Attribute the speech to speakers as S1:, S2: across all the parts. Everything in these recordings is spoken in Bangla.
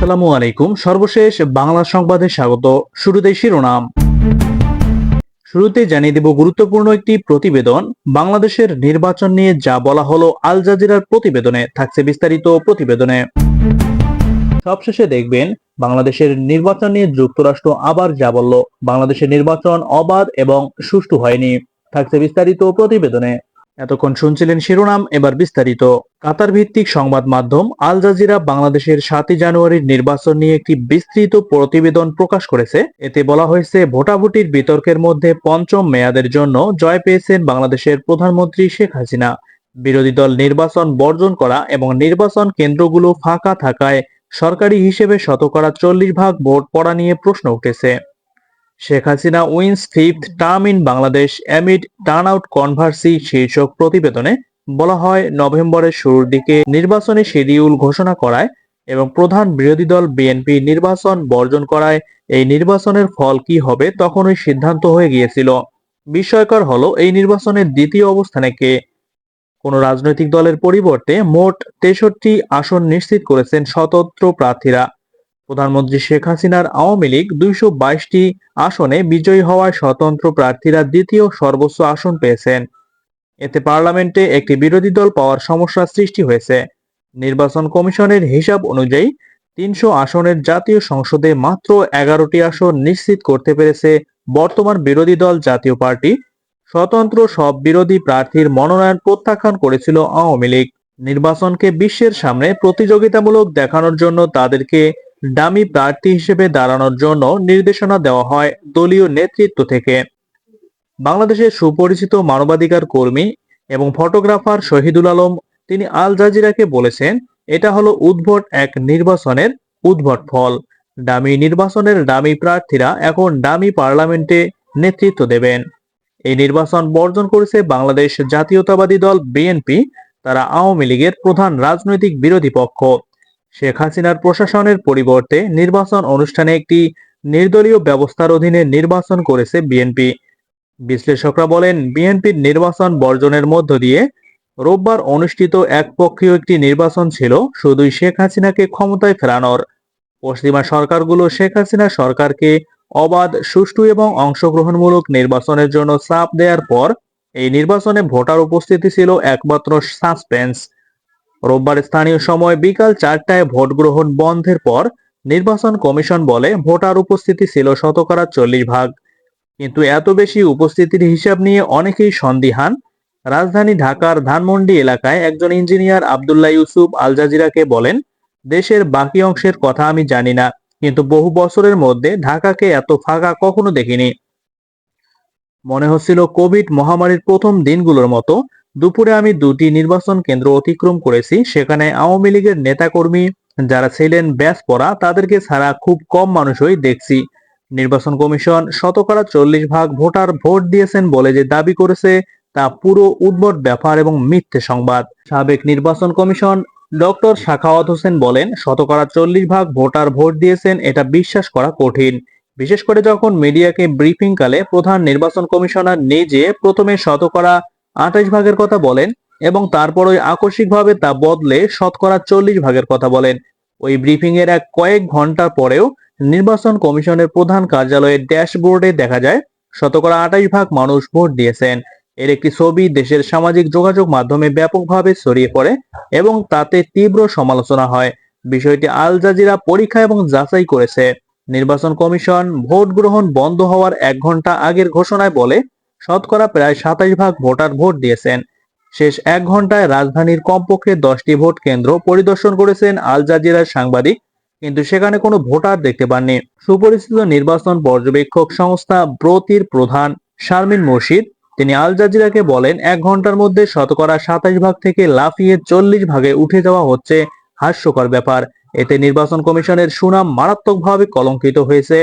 S1: আসসালামু আলাইকুম। সর্বশেষ বাংলা সংবাদে স্বাগত। শুরুতেই শিরোনাম। শুরুতে জানিয়ে দেব গুরুত্বপূর্ণ একটি প্রতিবেদন। বাংলাদেশের নির্বাচন নিয়ে যা বলা হলো আল জাজিরার প্রতিবেদনে থাকছে বিস্তারিত প্রতিবেদনে। সবশেষে দেখবেন, বাংলাদেশের নির্বাচন নিয়ে যুক্তরাষ্ট্র আবার যা বলল। বাংলাদেশের নির্বাচন অবাধ এবং সুষ্ঠু হয়নি। থাকছে বিস্তারিত প্রতিবেদনে। এতক্ষণ শুনছিলেন শিরোনাম, এবার বিস্তারিত। কাতার ভিত্তিক সংবাদ মাধ্যম আল জাজিরা বাংলাদেশের সাতই জানুয়ারির নির্বাচন নিয়ে একটি বিস্তৃত প্রতিবেদন প্রকাশ করেছে। এতে বলা হয়েছে, ভোটাভুটির বিতর্কের মধ্যে পঞ্চম মেয়াদের জন্য জয় পেয়েছেন বাংলাদেশের প্রধানমন্ত্রী শেখ হাসিনা। বিরোধী দল নির্বাচন বর্জন করা এবং নির্বাচন কেন্দ্রগুলো ফাঁকা থাকায় সরকারি হিসেবে শতকরা চল্লিশ ভাগ ভোট পড়া নিয়ে প্রশ্ন উঠেছে। Sheikh Hasina wins fifth term in Bangladesh amid turnout controversy শীর্ষক প্রতিবেদনে বলা হয়, নভেম্বরের শুরুর দিকে নির্বাচনী শিডিউল ঘোষণা করায় এবং প্রধান বিরোধী দল বিএনপি নির্বাচন বর্জন করায়। এই নির্বাচনের ফল কি হবে তখনই সিদ্ধান্ত হয়ে গিয়েছিল। বিস্ময়কর হলো, এই নির্বাচনের দ্বিতীয় অবস্থানে কে? কোন রাজনৈতিক দলের পরিবর্তে মোট তেষট্টি আসন নিশ্চিত করেছেন স্বতন্ত্র প্রার্থীরা। প্রধানমন্ত্রী শেখ হাসিনার আওয়ামী লীগ দুইশো বাইশটি আসনে বিজয়ী হওয়ায় স্বতন্ত্র প্রার্থীরা দ্বিতীয় সর্বোচ্চ আসন পেয়েছেন। এতে পার্লামেন্টে একটি বিরোধী দল পাওয়ার সমস্যা সৃষ্টি হয়েছে। নির্বাচন কমিশনের হিসাব অনুযায়ী তিনশো আসনের জাতীয় সংসদে মাত্র এগারোটি আসন নিশ্চিত করতে পেরেছে বর্তমান বিরোধী দল জাতীয় পার্টি। স্বতন্ত্র সব বিরোধী প্রার্থীর মনোনয়ন প্রত্যাখ্যান করেছিল আওয়ামী লীগ। নির্বাচনকে বিশ্বের সামনে প্রতিযোগিতামূলক দেখানোর জন্য তাদেরকে ডামি প্রার্থী হিসেবে দাঁড়ানোর জন্য নির্দেশনা দেওয়া হয় দলীয় নেতৃত্ব থেকে। বাংলাদেশের সুপরিচিত মানবাধিকার কর্মী এবং ফটোগ্রাফার শহীদুল আলম, তিনি আল জাজিরাকে বলেছেন, এটা হলো উদ্ভট এক নির্বাচনের উদ্ভট ফল। ডামি নির্বাচনের ডামি প্রার্থীরা এখন ডামি পার্লামেন্টে নেতৃত্ব দেবেন। এই নির্বাচন বর্জন করেছে বাংলাদেশ জাতীয়তাবাদী দল বিএনপি, তারা আওয়ামী লীগের প্রধান রাজনৈতিক বিরোধী পক্ষ। শেখ হাসিনার প্রশাসনের পরিবর্তে নির্বাচন অনুষ্ঠানে একটি নির্দলীয় ব্যবস্থার অধীনে নির্বাচন করেছে বিএনপি। বিশ্লেষকরা বলেন, বিএনপির নির্বাচন বর্জনের মধ্য দিয়ে রোববার অনুষ্ঠিত একপক্ষীয় একটি নির্বাচন ছিল, শুধুই শেখ হাসিনাকে ক্ষমতায় ফেরানোর। পশ্চিমা সরকারগুলো শেখ হাসিনা সরকারকে অবাধ, সুষ্ঠু এবং অংশগ্রহণমূলক নির্বাচনের জন্য চাপ দেওয়ার পর এই নির্বাচনে ভোটার উপস্থিতি ছিল একমাত্র সাসপেন্স। রোববার স্থানীয় সময় বিকাল চারটায় ভোট গ্রহণ বন্ধের পর নির্বাচন কমিশন বলে ভোটার উপস্থিতি ছিল শতকরা চল্লিশ ভাগ। কিন্তু এত বেশি উপস্থিতির হিসাব নিয়ে অনেকেই সন্দিহান। রাজধানী ঢাকার ধানমন্ডি এলাকায় একজন ইঞ্জিনিয়ার আবদুল্লাহ ইউসুফ আল জাজিরাকে বলেন, দেশের বাকি অংশের কথা আমি জানি না, কিন্তু বহু বছরের মধ্যে ঢাকাকে এত ফাঁকা কখনো দেখিনি। মনে হচ্ছিল কোভিড মহামারীর প্রথম দিনগুলোর মতো দুপুরে আমি দুটি নির্বাচন কেন্দ্র অতিক্রম করেছি, সেখানে আওয়ামী লীগের নেতাকর্মী যারা ছিলেন ব্যাস পড়া তাদেরকে ছাড়া খুব কম মানুষই দেখছি। নির্বাচন কমিশন শতকরা চল্লিশ ভাগ ভোটার ভোট দিয়েছেন বলে যে দাবি করেছে, তা পুরো উদ্ভট ব্যাপার এবং মিথ্যে সংবাদ। সাবেক নির্বাচন কমিশন ডক্টর শাখাওয়াত হোসেন বলেন, শতকরা চল্লিশ ভাগ ভোটার ভোট দিয়েছেন এটা বিশ্বাস করা কঠিন। বিশেষ করে যখন মিডিয়াকে ব্রিফিং কালে প্রধান নির্বাচন কমিশনার নিজে প্রথমে শতকরা আঠাশ ভাগের কথা বলেন এবং তারপর ওই আকস্মিকভাবে তা বদলে শতকরা চল্লিশ ভাগের কথা বলেন। ওই ব্রিফিং এর এক কয়েক ঘণ্টা পরেও নির্বাচন কমিশনের প্রধান কার্যালয়ের ড্যাশবোর্ডে দেখা যায়, শতকরা আঠাশ ভাগ মানুষ ভোট দিয়েছেন। এর একটি ছবি দেশের সামাজিক যোগাযোগ মাধ্যমে ব্যাপকভাবে ছড়িয়ে পড়ে এবং তাতে তীব্র সমালোচনা হয়। বিষয়টি আল জাজিরা পরীক্ষা এবং যাচাই করেছে। নির্বাচন কমিশন ভোট গ্রহণ বন্ধ হওয়ার এক ঘণ্টা আগের ঘোষণায় বলে শতকরা প্রায় সাতাশ ভাগ ভোটার ভোট দিয়েছেন। শেষ এক ঘন্টায় রাজধানীর কমপক্ষে দশটি ভোট কেন্দ্র পরিদর্শন করেছেন আল জাজিরার সাংবাদিক, কিন্তু সেখানে কোনো ভোটার দেখতে পাননি। সুপরিচিত নির্বাচন পর্যবেক্ষক সংস্থা ব্রতির প্রধান শারমিন মুর্শিদ, তিনি আল জাজিরাকে বলেন, এক ঘণ্টার মধ্যে শতকরা সাতাশ ভাগ থেকে লাফিয়ে চল্লিশ ভাগে উঠে যাওয়া হচ্ছে। হাস্যকর ব্যাপার। এতে নির্বাচন কমিশনের সুনাম মারাত্মকভাবে কলঙ্কিত হয়েছে।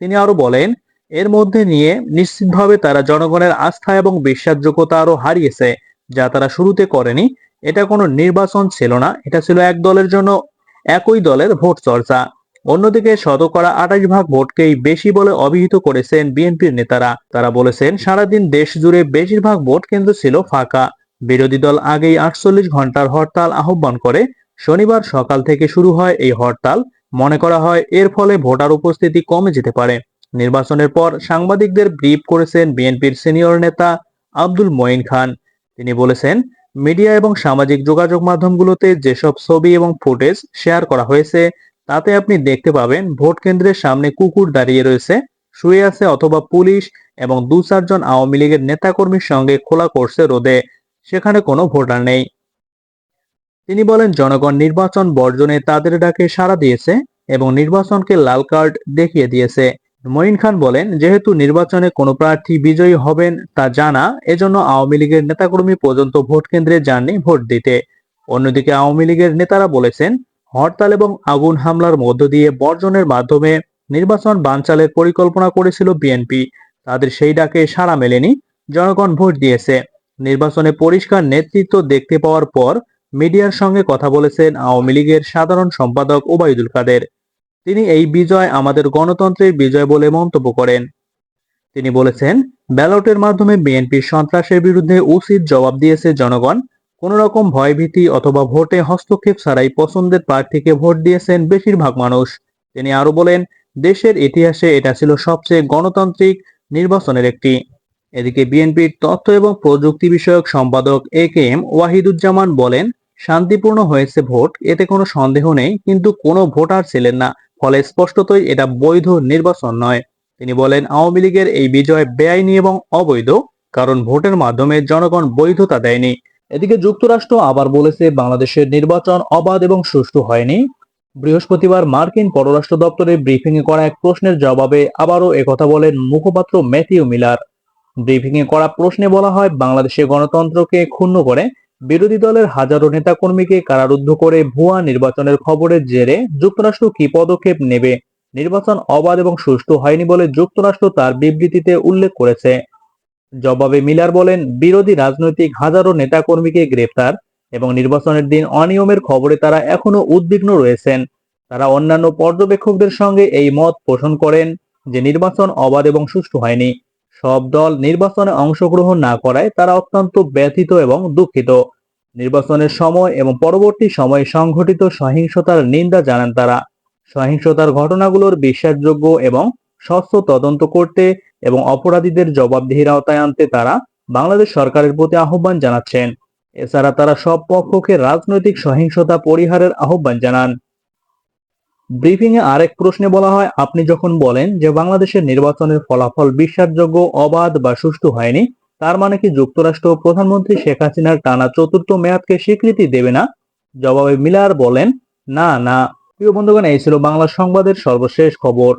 S1: তিনি আরও বলেন এর মধ্যে নিয়ে নিশ্চিতভাবে তারা জনগণের আস্থা এবং বিশ্বাসযোগ্যতা আরও হারিয়েছে, যা তারা শুরুতে করেনি। এটা কোনো নির্বাচন ছিল না, এটা ছিল এক দলের জন্য একই দলের ভোট চর্চা। অন্যদিকে শতকরা আঠাশ ভাগ ভোটকেই বেশি বলে অভিহিত করেছেন বিএনপির নেতারা। তারা বলেছেন, সারাদিন দেশ জুড়ে বেশিরভাগ ভোট কেন্দ্র ছিল ফাঁকা। বিরোধী দল আগেই আটচল্লিশ ঘণ্টার হরতাল আহ্বান করে। শনিবার সকাল থেকে শুরু হয় এই হরতাল। মনে করা হয়, এর ফলে ভোটার উপস্থিতি কমে যেতে পারে। নির্বাচনের পর সাংবাদিকদের ব্রিফ করেছেন বিএনপির সিনিয়র নেতা আব্দুল মঈন খান। তিনি বলেছেন, মিডিয়া এবং সামাজিক যোগাযোগ মাধ্যমগুলোতে যেসব ছবি এবং ফুটেজ শেয়ার করা হয়েছে, তাতে আপনি দেখতে পাবেন ভোট কেন্দ্রের সামনে কুকুর দাঁড়িয়ে রয়েছে, শুয়ে আছে অথবা পুলিশ এবং দু চারজন আওয়ামী লীগের নেতাকর্মীর সঙ্গে খোলা করছে রোদে, সেখানে কোনো ভোটার নেই। তিনি বলেন, জনগণ নির্বাচন বর্জনে তাদের ডাকে সাড়া দিয়েছে এবং নির্বাচনকে লাল কার্ড দেখিয়ে দিয়েছে। মঈন খান বলেন, যেহেতু নির্বাচনে কোনো প্রার্থী বিজয়ী হবেন তা জানা, এজন্য আওয়ামী লীগের নেতাকর্মী পর্যন্ত ভোট কেন্দ্রে যাননি ভোট দিতে। অন্যদিকে আওয়ামী লীগের নেতারা বলেছেন, হরতাল এবং আগুন হামলার মধ্য দিয়ে বর্জনের মাধ্যমে নির্বাচন বানচালের পরিকল্পনা করেছিল বিএনপি। তাদের সেই ডাকে সাড়া মেলেনি, জনগণ ভোট দিয়েছে। নির্বাচনে পরিষ্কার নেতৃত্ব দেখতে পাওয়ার পর মিডিয়ার সঙ্গে কথা বলেছেন আওয়ামী লীগের সাধারণ সম্পাদক ওবায়দুল কাদের। তিনি এই বিজয় আমাদের গণতন্ত্রের বিজয় বলে মন্তব্য করেন। তিনি বলেছেন, ব্যালটের মাধ্যমে বিএনপির সন্ত্রাসের বিরুদ্ধে উচিত জবাব দিয়েছে জনগণ। কোন রকম ভয়ভীতি অথবা ভোটে হস্তক্ষেপ ছাড়াই পছন্দের প্রার্থীকে ভোট দিয়েছেন বেশিরভাগ মানুষ। তিনি আরও বলেন, দেশের ইতিহাসে এটা ছিল সবচেয়ে গণতান্ত্রিক নির্বাচনের একটি। এদিকে বিএনপির তথ্য এবং প্রযুক্তি বিষয়ক সম্পাদক এ কে এম ওয়াহিদুজ্জামান বলেন, শান্তিপূর্ণ হয়েছে ভোট, এতে কোনো সন্দেহ নেই, কিন্তু কোনো ভোটার ছিলেন না। ফলে স্পষ্টতই এটা বৈধ নির্বাচন নয়। তিনি বলেন, আওয়ামী লীগের এই বিজয় বেআইনি এবং অবৈধ, কারণ ভোটের মাধ্যমে জনগণ বৈধতা দেয়নি। এদিকে যুক্তরাষ্ট্র আবার বলেছে, বাংলাদেশের নির্বাচন অবাধ এবং সুষ্ঠু হয়নি। বৃহস্পতিবার মার্কিন পররাষ্ট্র দপ্তরে ব্রিফিং এ করা এক প্রশ্নের জবাবে আবারও একথা বলেন মুখপাত্র ম্যাথিউ মিলার। ব্রিফিং এ করা প্রশ্নে বলা হয়, বাংলাদেশের গণতন্ত্রকে ক্ষুণ্ণ করে বিরোধী দলের হাজারো নেতাকর্মীকে কারারুদ্ধ করে ভুয়া নির্বাচনের খবরের জেরে যুক্তরাষ্ট্র কি পদক্ষেপ নেবে? নির্বাচন অবাধ এবং সুষ্ঠু হয়নি বলে যুক্তরাষ্ট্র তার বিবৃতিতে উল্লেখ করেছে। জবাবে মিলার বলেন, বিরোধী রাজনৈতিক হাজারো নেতাকর্মীকে গ্রেফতার এবং নির্বাচনের দিন অনিয়মের খবরে তারা এখনও উদ্বিগ্ন রয়েছেন। তারা অন্যান্য পর্যবেক্ষকদের সঙ্গে এই মত পোষণ করেন যে নির্বাচন অবাধ এবং সুষ্ঠু হয়নি। সব দল নির্বাচনে অংশগ্রহণ না করায় তারা অত্যন্ত ব্যথিত এবং দুঃখিত। নির্বাচনের সময় এবং পরবর্তী সময়ে সংঘটিত সহিংসতার নিন্দা জানান তারা। সহিংসতার ঘটনাগুলোর বিশ্বাসযোগ্য এবং স্বচ্ছ তদন্ত করতে এবং অপরাধীদের জবাবদিহির আওতায় আনতে তারা বাংলাদেশ সরকারের প্রতি আহ্বান জানাচ্ছেন। এছাড়া তারা সব পক্ষকে রাজনৈতিক সহিংসতা পরিহারের আহ্বান জানান। ব্রিফিং এ আরেক প্রশ্নে বলা হয়, আপনি যখন বলেন যে বাংলাদেশের নির্বাচনের ফলাফল বিশ্বাসযোগ্য, অবাধ বা সুষ্ঠু হয়নি, তার মানে কি যুক্তরাষ্ট্র প্রধানমন্ত্রী শেখ হাসিনার টানা চতুর্থ মেয়াদকে স্বীকৃতি দেবে না? জবাবে মিলার বলেন, না না। প্রিয় বন্ধুগণ, এই ছিল বাংলা সংবাদের সর্বশেষ খবর।